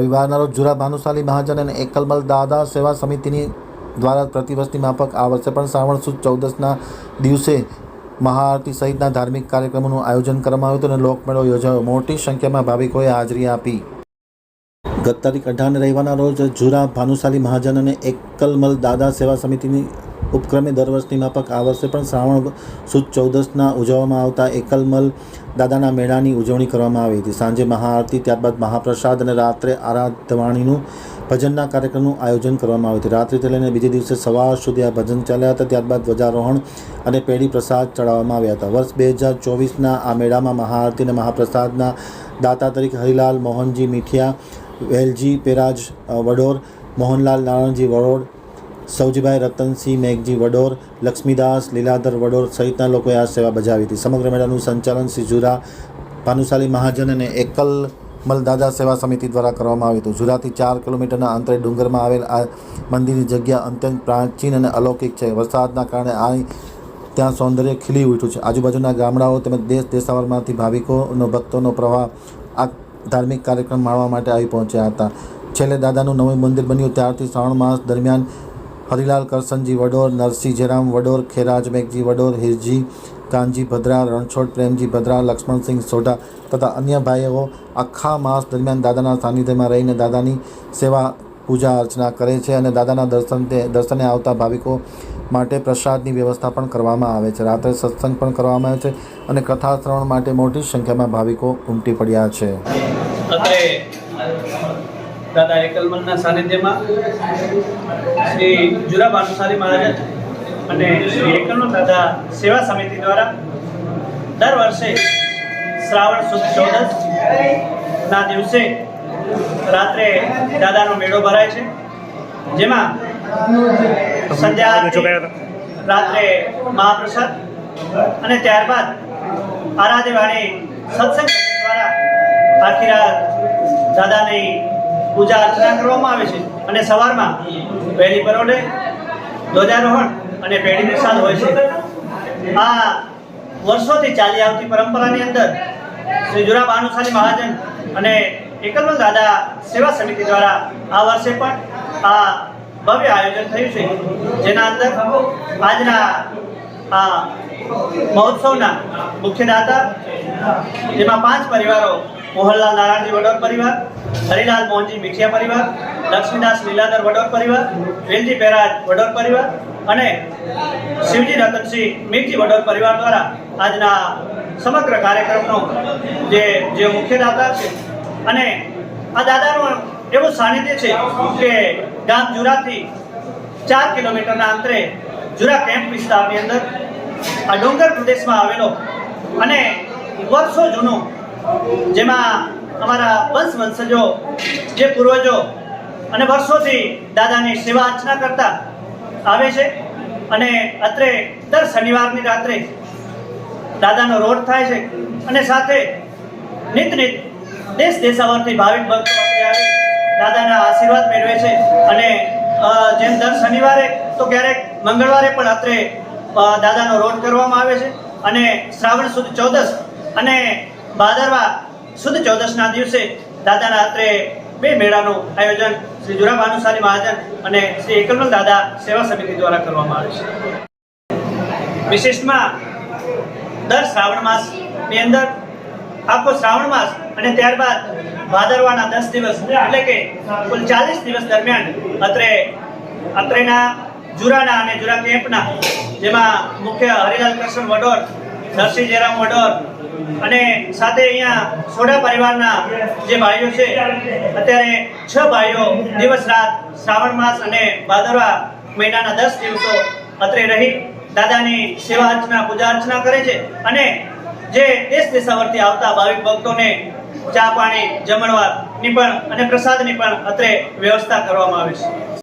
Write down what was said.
રવિવારના રોજ જુરા ભાનુશાલી મહાજન અને એકલમલ દાદા સેવા સમિતિની દ્વારા પ્રતિવર્ષની માફક આ વર્ષે પણ શ્રાવણ સુદ ચૌદસના દિવસે મહાઆરતી સહિતના ધાર્મિક કાર્યક્રમોનું આયોજન કરવામાં આવ્યું હતું અને લોકમેળો યોજાયો. મોટી સંખ્યામાં ભાવિકોએ હાજરી આપી. ગત તારીખ અઢારને રવિવારના રોજ જુરા ભાનુશાલી મહાજન અને એકલમલ દાદા સેવા સમિતિની ઉપક્રમે દર વર્ષની માફક આ વર્ષે પણ શ્રાવણ સુદ ચૌદસના ઉજવવામાં આવતા એકલમલ દાદાના મેળાની ઉજવણી કરવામાં આવી હતી. સાંજે મહાઆરતી, ત્યારબાદ મહાપ્રસાદ અને રાત્રે આરાધવાણીનું ભજનના કાર્યક્રમનું આયોજન કરવામાં આવ્યું હતું. રાત્રિથી લઈને બીજે દિવસે સવાર સુધી આ ભજન ચાલ્યા હતા. ત્યારબાદ ધ્વજારોહણ અને પેઢી પ્રસાદ ચડાવવામાં આવ્યા હતા. વર્ષ બે હજાર ચોવીસના આ મેળામાં મહાઆરતી અને મહાપ્રસાદના દાતા તરીકે હરિલાલ મોહનજી મીઠિયા, વેલજી પેરાજ વડોર, મોહનલાલ નારણજી વડોડ સૌજીભાઈ રતનસિંહ, મેઘજી વડોર, લક્ષ્મીદાસ, લીલાધર વડોર સહિતના લોકોએ આ સેવા બજાવી હતી. સમગ્ર મેળાનું સંચાલન શ્રી જુરા ભાનુશાલી મહાજન અને એકલ મલદાદા સેવા સમિતિ દ્વારા કરવામાં આવ્યું હતું. ઝુરાથી ચાર કિલોમીટરના અંતરે ડુંગરમાં આવેલ આ મંદિરની જગ્યા અત્યંત પ્રાચીન અને અલૌકિક છે. વરસાદના કારણે આ ત્યાં સૌંદર્ય ખીલી ઉઠ્યું છે. આજુબાજુના ગામડાઓ તેમજ દેશ દેશાવરમાંથી ભાવિકોનો, ભક્તોનો પ્રવાહ આ ધાર્મિક કાર્યક્રમ માણવા માટે આવી પહોંચ્યા હતા. છેલ્લે દાદાનું નવું મંદિર બન્યું ત્યારથી શ્રાવણ માસ દરમિયાન હરિલાલ કરસનજી વડોર, નરસિંહ જયરામ વડોર, ખેરાજ મેઘજી વડોર, હિરજી કાનજી ભદ્રા, રણછોડ પ્રેમજી ભદ્રા, લક્ષ્મણસિંહ સોઢા તથા અન્ય ભાઈઓ આખા માસ દરમિયાન દાદાના સાનિધ્યમાં રહીને દાદાની સેવા પૂજા અર્ચના કરે છે અને દાદાના દર્શન દર્શને આવતા ભાવિકો માટે પ્રસાદની વ્યવસ્થા પણ કરવામાં આવે છે. રાત્રે સત્સંગ પણ કરવામાં આવે છે અને કથા શ્રવણ માટે મોટી સંખ્યામાં ભાવિકો ઉમટી પડ્યા છે. દાદા એકલમલના સાનિધ્યમાં શ્રી જુરા ભાનુસારી મહારાજ અને શ્રી એકલમલ દાદા સેવા સમિતિ દ્વારા દર વર્ષે શ્રાવણ સુદ ચૌદસ ના દિવસે રાત્રે દાદાનો મેળો ભરાય છે. જેમાં સંધ્યા રાત્રે મહાપ્રસાદ અને ત્યારબાદ આરાધ્યવાણી સત્સંગ દ્વારા આખી રાત દાદાની પૂજા અર્ચના કરવામાં આવે છે. અને સવારમાં વહેલી પરોડે ધ્વજારોહણ અને પેઢી પ્રસાદ હોય છે. આ વર્ષોથી ચાલી આવતી પરંપરાની અંદર શ્રી જુરા ભાનુશાલી મહાજન અને એકલમલ દાદા સેવા સમિતિ દ્વારા આ વર્ષે પણ આ ભવ્ય આયોજન થયું છે. જેના અંદર આજના આ મહોત્સવના મુખ્ય દાતા જેમાં પાંચ પરિવારો મોહનલાલ નારાયણજી વડોદ પરિવાર, હરિલાલ મોહનજી મીઠિયા પરિવાર, લક્ષ્મીદાસ લીલાધર વડોદ પરિવાર, વેલજી પેરાજ વડોદ પરિવાર અને શિવજી રતનસિંહ મીઠી વડોદ પરિવાર દ્વારા આજના સમગ્ર કાર્યક્રમનો જે જે મુખ્ય દાતા છે અને આ દાદાનું એવું સાનિધ્ય છે કે ગામ જુરાથી ચાર કિલોમીટરના અંતરે જુરા કેમ્પ વિસ્તારની અંદર આ ડુંગર પ્રદેશમાં આવેલો અને વર્ષો જૂનો જેમાં અમારા વંશ વંશજો, જે પૂર્વજો અને વર્ષોથી દાદાની સેવા અર્ચના કરતા આવે છે અને અત્રે દર શનિવારની રાત્રે દાદાનો રોડ થાય છે અને સાથે નિત નિત દેશ દેશાવરથી ભાવિક ભક્તો દાદાના આશીર્વાદ મેળવે છે અને જેમ દર શનિવારે તો ક્યારેક મંગળવારે પણ અત્રે દાદાનો રોડ કરવામાં આવે છે અને શ્રાવણ સુદ ચૌદસ અને ભાદરવા સુદ ચૌદશના દિવસે દાદાના રાત્રે બે મેળાનું આયોજન શ્રી જુરા મહાજન અને શ્રી એકલમલ દાદા સેવા સમિતિ દ્વારા કરવામાં આવે છે. વિશેષમાં દર શ્રાવણ માસની અંદર આખો શ્રાવણ માસ અને ત્યારબાદ ભાદરવાના દસ દિવસ એટલે કે કુલ ચાલીસ દિવસ દરમિયાન અત્રે અત્રેના જુરાના અને જુરા કેમ્પના જેમાં મુખ્ય હરિલાલ કૃષ્ણ વડોર નરસિંહ જયરામ વડોર અને સાથે અહીંયા સોડા પરિવારના જે ભાઈઓ છે, અત્યારે છ ભાઈઓ દિવસ રાત શ્રાવણ માસ અને ભાદરવા મહિનાના દસ દિવસો અત્રે રહી દાદાની સેવા અર્ચના, પૂજા અર્ચના કરે છે અને જે દેશ દેશાવરથી આવતા ભાવિક ભક્તોને ચા પાણી જમણવારની પણ અને પ્રસાદની પણ અત્રે વ્યવસ્થા કરવામાં આવે છે.